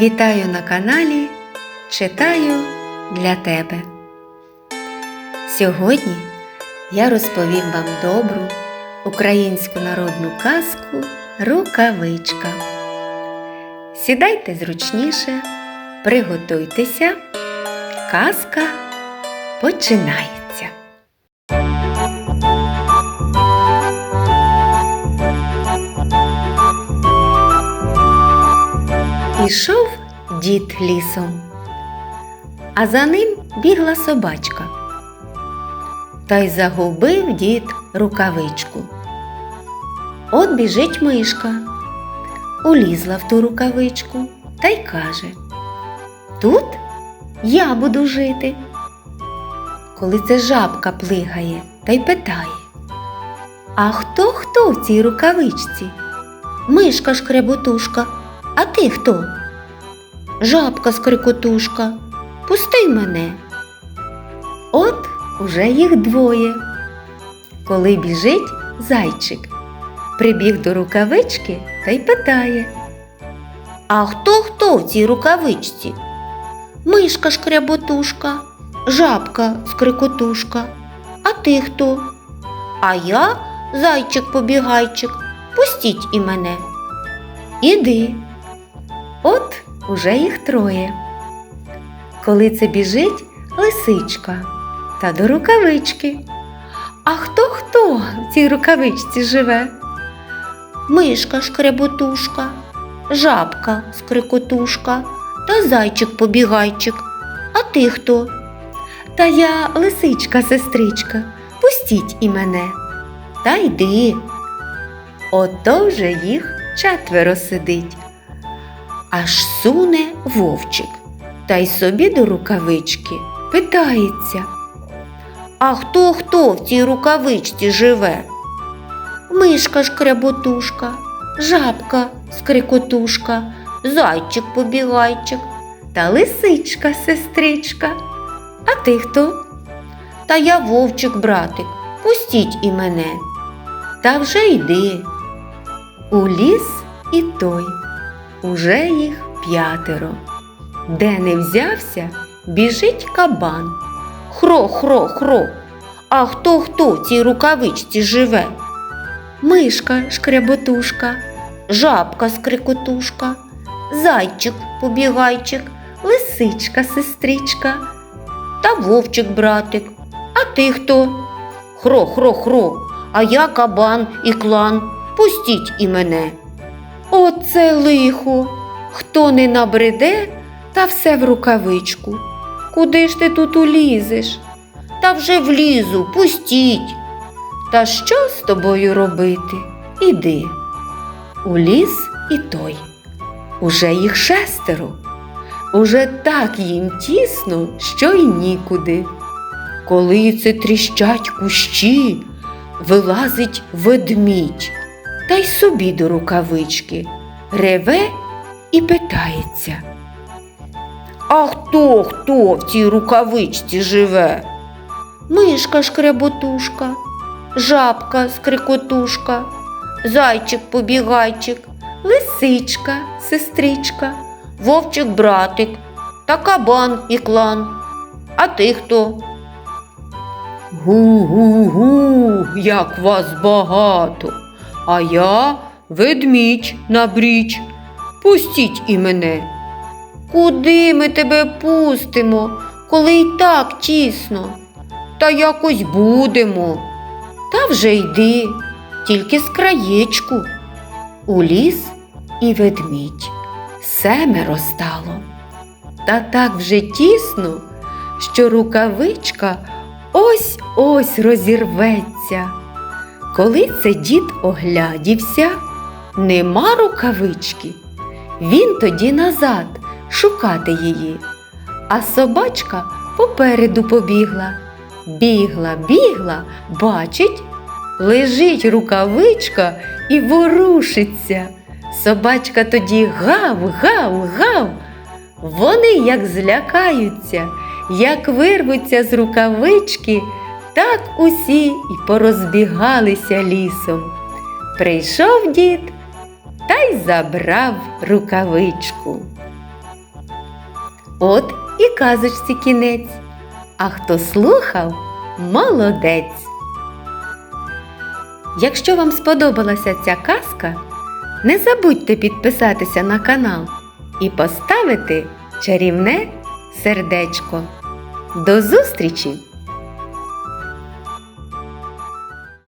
Вітаю на каналі Читаю для тебе. Сьогодні я розповім вам добру українську народну казку Рукавичка. Сідайте зручніше, приготуйтеся. Казка починається. Ішов дід лісом, а за ним бігла собачка. Та й загубив дід рукавичку. От біжить мишка, улізла в ту рукавичку та й каже Тут я буду жити. Коли це жабка плигає та й питає А хто хто в цій рукавичці? Мишка шкреботушка, а ти хто? Жабка скрикотушка, пусти мене. От уже їх двоє. Коли біжить зайчик, прибіг до рукавички та й питає А хто хто в цій рукавичці? Мишка шкряботушка, жабка скрикотушка. А ти хто? А я зайчик побігайчик, пустіть і мене. Іди. От уже їх троє. Коли це біжить лисичка та до рукавички. А хто хто в цій рукавичці живе? Мишка шкреботушка, жабка скрикотушка та зайчик побігайчик. А ти хто? Та я лисичка, сестричка, пустіть і мене. Та йди. Ото вже їх четверо сидить. Аж суне вовчик, та й собі до рукавички питається. А хто хто в цій рукавичці живе? Мишка шкряботушка, жабка скрикотушка, зайчик побігайчик та лисичка сестричка. А ти хто? Та я вовчик, братик, пустіть і мене. Та вже йди. У ліс і той, уже їх п'ятеро. Де не взявся, біжить кабан. Хро, хро, хро. А хто хто в цій рукавичці живе? Мишка шкряботушка, жабка скрикотушка, зайчик побігайчик, лисичка сестричка та вовчик братик. А ти хто? Хро, хро, хро, а я кабан і клан. Пустіть і мене. Оце лихо. Хто не набреде, та все в рукавичку. Куди ж ти тут улізеш? Та вже влізу, пустіть. Та що з тобою робити? Іди. У ліс і той. Уже їх шестеро. Уже так їм тісно, що й нікуди. Коли це тріщать кущі, вилазить ведмідь, та й собі до рукавички, реве і питається. А хто хто в цій рукавичці живе? Мишка шкреботушка, жабка скрикотушка, зайчик побігайчик, лисичка, сестричка, вовчик братик та кабан і клан. А ти хто? Гу-гу-гу, як вас багато, а я ведмідь на бріч. Пустіть і мене. Куди ми тебе пустимо, коли й так тісно? Та якось будемо. Та вже йди, тільки з краєчку. У ліс і ведмідь семеро стало. Та так вже тісно, що рукавичка ось ось розірветься. Коли це дід оглядівся, нема рукавички. Він тоді назад шукати її, а собачка попереду побігла. Бігла, бігла, бачить, лежить рукавичка і ворушиться. Собачка тоді гав, гав, гав. Вони як злякаються, як вирвуться з рукавички, так усі і порозбігалися лісом. Прийшов дід та й забрав рукавичку. От і казочці кінець. А хто слухав, молодець. Якщо вам сподобалася ця казка, не забудьте підписатися на канал і поставити чарівне сердечко. До зустрічі!